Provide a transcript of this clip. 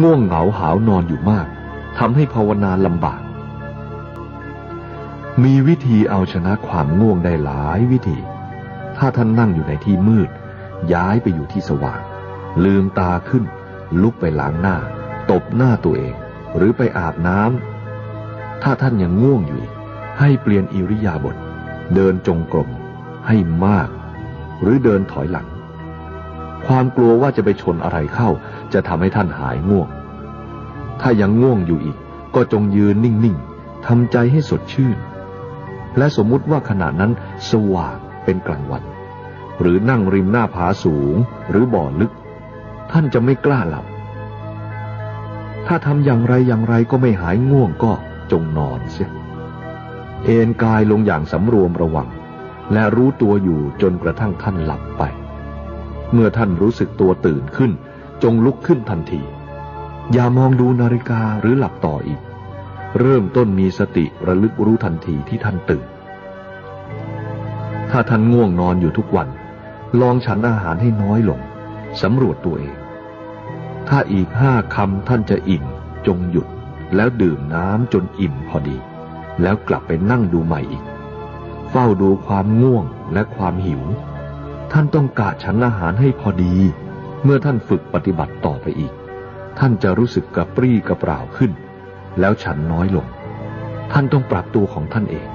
ง่วงเหงาหาวนอนอยู่มากทำให้ภาวนาลำบาก มีวิธีเอาชนะความง่วงได้หลายวิธี ถ้าท่านนั่งอยู่ในที่มืด ย้ายไปอยู่ที่สว่าง ลืมตาขึ้น ลุกไปล้างหน้า ตบหน้าตัวเอง หรือไปอาบน้ำถ้าท่านยังง่วงอยู่ ให้เปลี่ยนอิริยาบถเดินจงกรมให้มาก หรือเดินถอยหลัง ความกลัวว่าจะไปชนอะไรเข้า จะทำให้ท่านหายง่วง ถ้ายังง่วงอยู่อีก ก็จงยืนนิ่งๆทำใจให้สดชื่น และสมมุติว่าขณะนั้นสว่างเป็นกลางวัน หรือนั่งริมหน้าผาสูงหรือบ่อลึก ท่านจะไม่กล้าหลับ ถ้าทำอย่างไรอย่างไรก็ไม่หายง่วงก็จงนอนเสียเอนกายลงอย่างสำรวมระวัง และรู้ตัวอยู่จนกระทั่งท่านหลับไป เมื่อท่านรู้สึกตัวตื่นขึ้น จงลุกขึ้นทันที อย่ามองดูนาฬิกาหรือหลับต่ออีก เริ่มต้นมีสติระลึกรู้ทันทีที่ท่านตื่น ถ้าท่านง่วงนอนอยู่ทุกวัน ลองฉันอาหารให้น้อยลงสำรวจตัวเอง ถ้าอีกห้าคำท่านจะอิ่มจงหยุดแล้วดื่มน้ำจนอิ่มพอดี แล้วกลับไปนั่งดูใหม่อีก เฝ้าดูความง่วงและความหิว ท่านต้องกะฉันอาหารให้พอดี เมื่อท่านฝึกปฏิบัติต่อไปอีก ท่านจะรู้สึกกระปรี้กระเปร่าขึ้น แล้วฉันน้อยลง ท่านต้องปรับตัวของท่านเอง